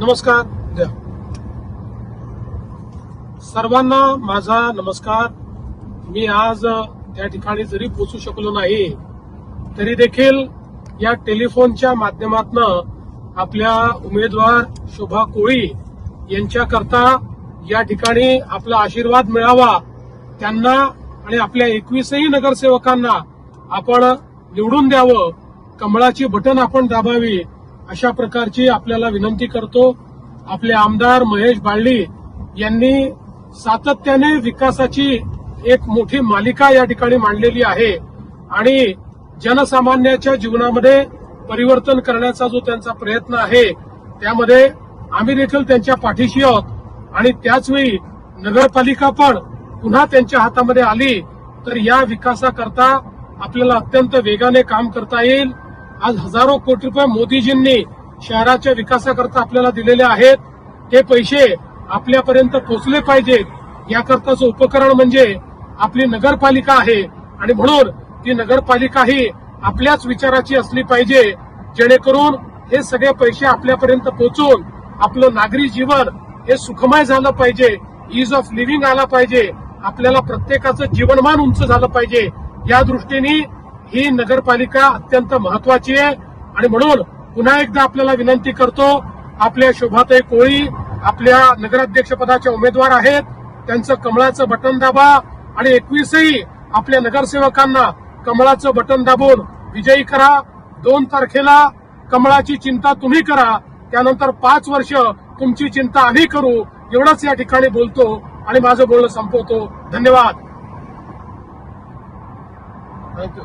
नमस्कार. द्या. सर्वांना माझा नमस्कार. मी आज त्या ठिकाणी जरी पोचू शकलो नाही तरी देखील या टेलिफोनच्या माध्यमातून आपल्या उमेदवार शोभा कोळी यांच्याकरता या ठिकाणी आपला आशीर्वाद मिळावा. त्यांना आणि आपल्या एकवीसही नगरसेवकांना आपण निवडून द्यावं. कमळाची बटन आपण दाबावी. अशा प्रकारची आपल्याला विनंती करतो. आपले आमदार महेश बाळली यांनी सातत्याने विकासाची एक मोठी मालिका या ठिकाणी मांडलेली आहे आणि जनसामान्याच्या जीवनामध्ये परिवर्तन करण्याचा जो त्यांचा प्रयत्न आहे त्यामध्ये आम्ही देखील त्यांच्या पाठीशी आहोत. आणि त्याचवेळी नगरपालिका पण पुन्हा त्यांच्या हातामध्ये आली तर या विकासाकरता आपल्याला अत्यंत वेगाने काम करता येईल. आज हजारो कोटी रुपये मोदीजींनी शहराच्या विकासाकरता आपल्याला दिलेले आहेत. ते पैसे आपल्यापर्यंत पोचले पाहिजेत. याकरताचं उपकरण म्हणजे आपली नगरपालिका आहे. आणि म्हणून ती नगरपालिका ही आपल्याच विचाराची असली पाहिजे जेणेकरून हे सगळे पैसे आपल्यापर्यंत पोहोचून आपलं नागरी जीवन हे सुखमय झालं पाहिजे. इज ऑफ लिव्हिंग आला पाहिजे. आपल्याला प्रत्येकाचं जीवनमान उंच झालं पाहिजे. या दृष्टीने ही नगरपालिका अत्यंत महत्वाची आहे. आणि म्हणून पुन्हा एकदा आपल्याला विनंती करतो आपल्या शोभाताई कोळी आपल्या नगराध्यक्षपदाच्या उमेदवार आहेत त्यांचं कमळाचं बटन दाबा आणि एकवीसही आपल्या नगरसेवकांना कमळाचं बटन दाबून विजयी करा. दोन तारखेला कमळाची चिंता तुम्ही करा. त्यानंतर पाच वर्ष तुमची चिंता आम्ही करू. एवढंच या ठिकाणी बोलतो आणि माझं बोलणं संपवतो. धन्यवाद. थँक्यू